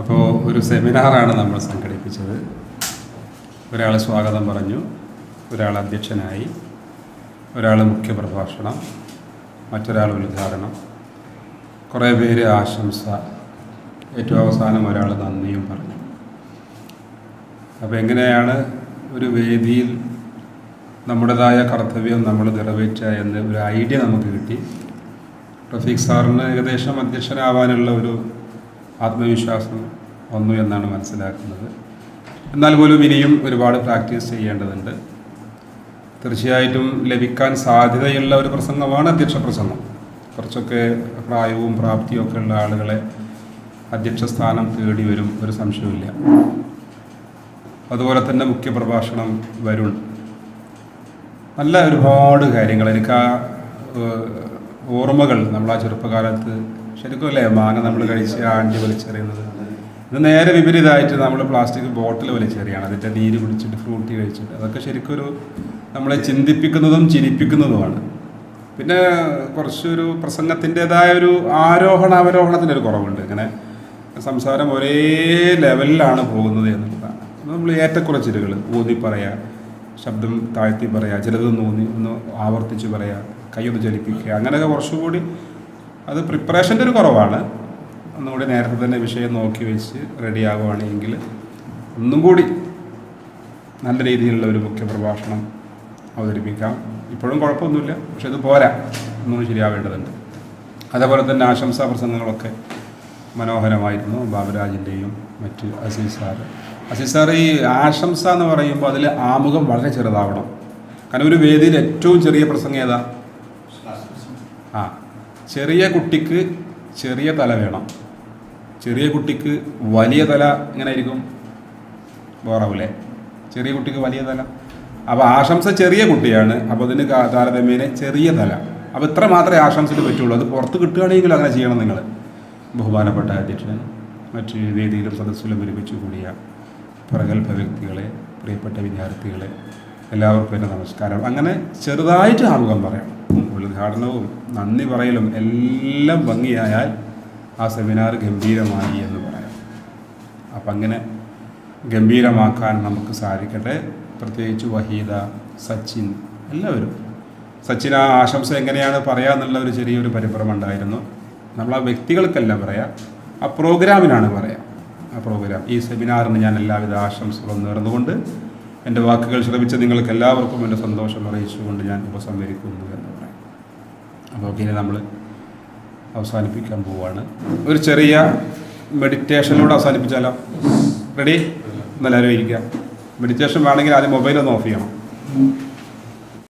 അപ്പോൾ ഒരു സെമിനാറാണ് നമ്മൾ സംഘടിപ്പിച്ചത്. ഒരാൾ സ്വാഗതം പറഞ്ഞു. ഒരാൾ അധ്യക്ഷനായി. ഒരാൾ മുഖ്യപ്രഭാഷണം മറ്റൊരാൾ ഉദ്ഘാടനം. കുറേ പേര് ആശംസ. ഏറ്റവും അവസാനം ഒരാൾ നന്ദിയും പറഞ്ഞു. അപ്പോൾ എങ്ങനെയാണ് ഒരു വേദിയിൽ നമ്മുടേതായ കർത്തവ്യം നമ്മൾ നിറവേറ്റുക എന്ന് ഒരു ഐഡിയ നമുക്ക് കിട്ടി. റഫീഖ് സാറിന് ഏകദേശം അധ്യക്ഷനാവാനുള്ള ഒരു ആത്മവിശ്വാസം വന്നു എന്നാണ് മനസ്സിലാക്കുന്നത്. എന്നാൽ പോലും ഇനിയും ഒരുപാട് പ്രാക്ടീസ് ചെയ്യേണ്ടതുണ്ട്. തീർച്ചയായിട്ടും ലഭിക്കാൻ സാധ്യതയുള്ള ഒരു പ്രസംഗമാണ് അധ്യക്ഷ പ്രസംഗം കുറച്ചൊക്കെ പ്രായവും പ്രാപ്തിയും ഒക്കെ ഉള്ള ആളുകളെ അധ്യക്ഷ സ്ഥാനം തേടി വരും ഒരു സംശയമില്ല അതുപോലെ തന്നെ മുഖ്യപ്രഭാഷണം വരുൺ. നല്ല ഒരുപാട് കാര്യങ്ങൾ. എനിക്ക് ആ ഓർമ്മകൾ നമ്മൾ ആ ചെറുപ്പകാലത്ത് ശരിക്കും അല്ലേ മാങ്ങ നമ്മൾ കഴിച്ച് ആണ്ടി വലിച്ചെറിയുന്നത്. ഇത് നേരെ വിപരീതമായിട്ട് നമ്മൾ പ്ലാസ്റ്റിക് ബോട്ടിൽ വലിച്ചെറിയാണ്. അതിന്റെ നീര് കുടിച്ചിട്ട് ഫ്രൂട്ടി കഴിച്ചിട്ട്. അതൊക്കെ ശരിക്കും ഒരു നമ്മളെ ചിന്തിപ്പിക്കുന്നതും ചിരിപ്പിക്കുന്നതുമാണ്. പിന്നെ കുറച്ചൊരു പ്രസംഗത്തിന്റെതായ ഒരു ആരോഹണ അവരോഹണത്തിന്റെ ഒരു കുറവുണ്ട്. ഇങ്ങനെ സംസാരം ഒരേ ലെവലിലാണ് പോകുന്നത് എന്നുള്ളതാണ്. നമ്മൾ ഏറ്റക്കുറച്ചിലുകൾ ഊന്നി പറയുക ശബ്ദം താഴ്ത്തി പറയുക ചിലതൊന്ന് ഊന്നി ഒന്ന് ആവർത്തിച്ച് പറയുക കൈയൊന്ന് ചലിപ്പിക്കുക അങ്ങനെയൊക്കെ കുറച്ചുകൂടി അത് പ്രിപ്പറേഷന്റെ ഒരു കുറവാണ്. ഒന്നുകൂടി നേരത്തെ തന്നെ വിഷയം നോക്കി വെച്ച് റെഡി ആവുകയാണെങ്കിൽ ഒന്നും കൂടി നല്ല രീതിയിലുള്ള ഒരു മുഖ്യ പ്രഭാഷണം അവതരിപ്പിക്കാം. ഇപ്പോഴും കുഴപ്പമൊന്നുമില്ല. പക്ഷെ ഇത് പോരാ. ഒന്നുകൂടി ശരിയാവേണ്ടതുണ്ട്. അതേപോലെ തന്നെ ആശംസാ പ്രസംഗങ്ങളൊക്കെ മനോഹരമായിരുന്നു. ബാബുരാജിന്റെയും മറ്റ് അസീസ് സാറ് അസീസ് സാർ ഈ ആശംസ എന്ന് പറയുമ്പോൾ അതിൽ ആമുഖം വളരെ ചെറുതാവണം. കാരണം ഒരു വേദിയിൽ ഏറ്റവും ചെറിയ പ്രസംഗം ഏതാ? ആ. ചെറിയ കുട്ടിക്ക് ചെറിയ തല വേണം. ചെറിയ കുട്ടിക്ക് വലിയ തല എങ്ങനെ ആയിരിക്കും ബോറാവൂലേ? ചെറിയ കുട്ടിക്ക് വലിയ തല. അപ്പോൾ ആശംസ ചെറിയ കുട്ടിയാണ്. അപ്പോൾ അതിന് താരതമ്യേന ചെറിയ തല. അപ്പോൾ ഇത്ര മാത്രമേ ആശംസയിൽ പറ്റുള്ളൂ. അത് പുറത്ത് കിട്ടുകയാണെങ്കിൽ അങ്ങനെ ചെയ്യണം നിങ്ങൾ ബഹുമാനപ്പെട്ട അധ്യക്ഷൻ മറ്റ് വേദിയിലും സദസ്സിലും ഒരുമിച്ച് കൂടിയ പ്രഗത്ഭ വ്യക്തികളെ പ്രിയപ്പെട്ട വിദ്യാർത്ഥികളെ എല്ലാവർക്കും എന്റെ നമസ്കാരം. അങ്ങനെ ചെറുതായിട്ട് ആമുഖം പറയണം ഉദ്ഘാടനവും നന്ദി പറയലും എല്ലാം ഭംഗിയായാൽ ആ സെമിനാർ ഗംഭീരമായി എന്ന് പറയാം. അപ്പം അങ്ങനെ ഗംഭീരമാക്കാൻ നമുക്ക് സാധിക്കട്ടെ. പ്രത്യേകിച്ച് വഹീദ സച്ചിൻ എല്ലാവരും. സച്ചിൻ ആ ആശംസ എങ്ങനെയാണ് പറയുക എന്നുള്ള ഒരു ചെറിയൊരു പരിഭ്രമം ഉണ്ടായിരുന്നു. നമ്മൾ ആ വ്യക്തികൾക്കല്ല പറയാം ആ പ്രോഗ്രാമിനാണ് പറയാം. ആ പ്രോഗ്രാം ഈ സെമിനാറിന് ഞാൻ എല്ലാവിധ ആശംസകളും നേർന്നുകൊണ്ട് എന്റെ വാക്കുകൾ ശ്രമിച്ച നിങ്ങൾക്ക് എല്ലാവർക്കും എന്റെ സന്തോഷം അറിയിച്ചുകൊണ്ട് ഞാൻ ഉപസംഹരിക്കുന്നു എന്ന് പറയാം. അപ്പോൾ പിന്നെ നമ്മൾ അവസാനിപ്പിക്കാൻ പോവാണ്. ഒരു ചെറിയ മെഡിറ്റേഷനിലൂടെ അവസാനിപ്പിച്ചാലോ? റെഡി എന്നെല്ലാവരും ഇരിക്കുക മെഡിറ്റേഷൻ വേണമെങ്കിൽ ആദ്യം മൊബൈൽ ഓഫ് ചെയ്യണം.